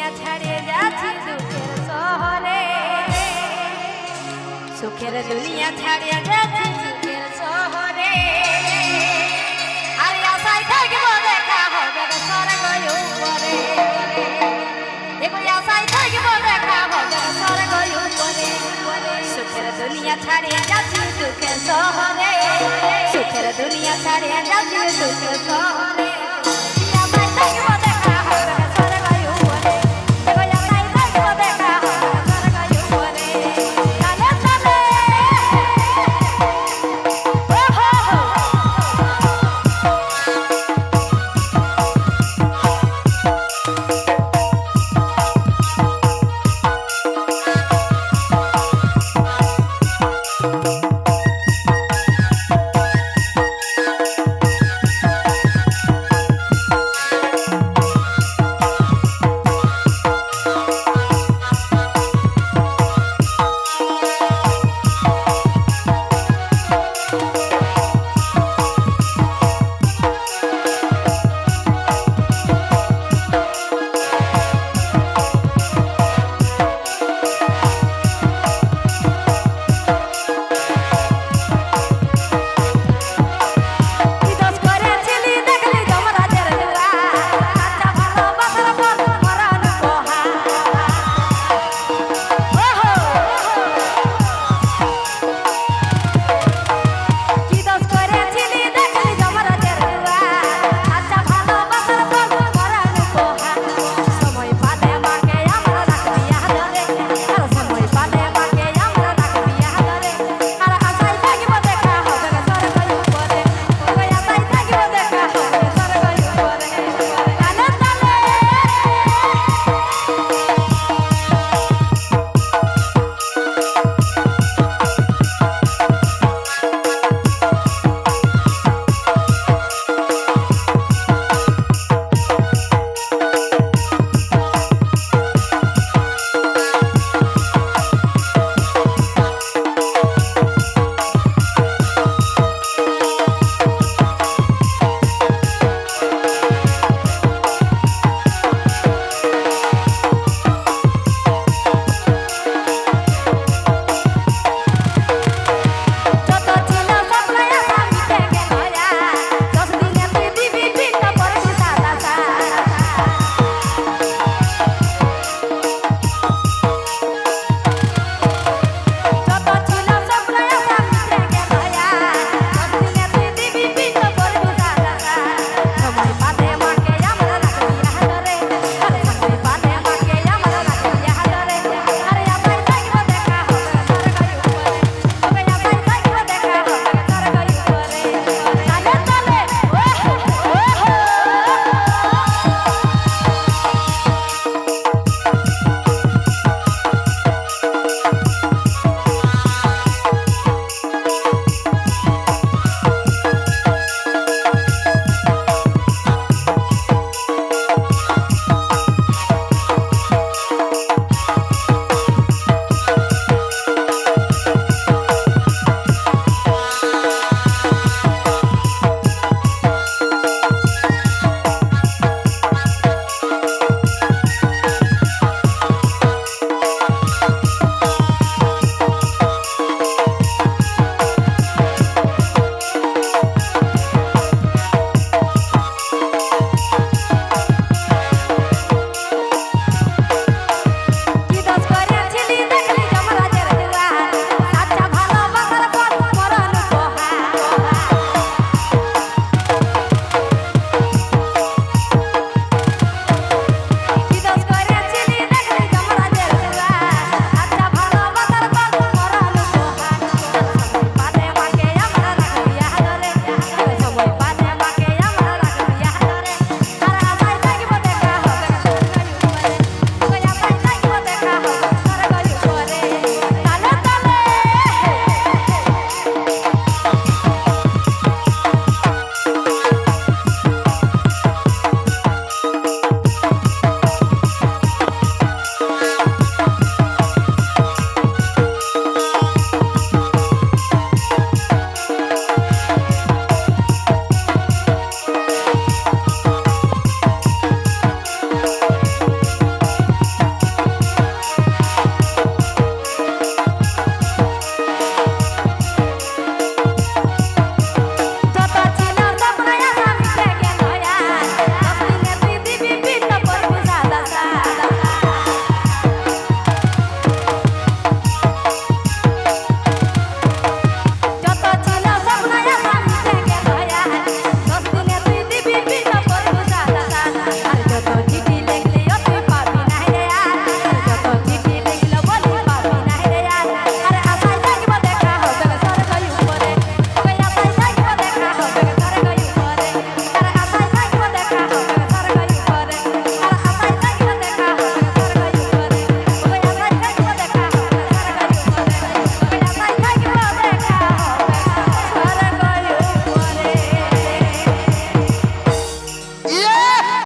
দুনিয়া ছাড়ে যাচ্ছি সুখের শহরে। সুখের দুনিয়া ছাড়ে যাচ্ছি সুখের শহরে। আর আশায় থাকব দেখা হবে স্বর্গ উপরে। এগুলি আশায় থাকব দেখা হবে স্বর্গ উপরে। সুখের দুনিয়া ছাড়ে যাচ্ছি সুখের শহরে। সুখের দুনিয়া ছাড়ে যাচ্ছি সুখের শহরে।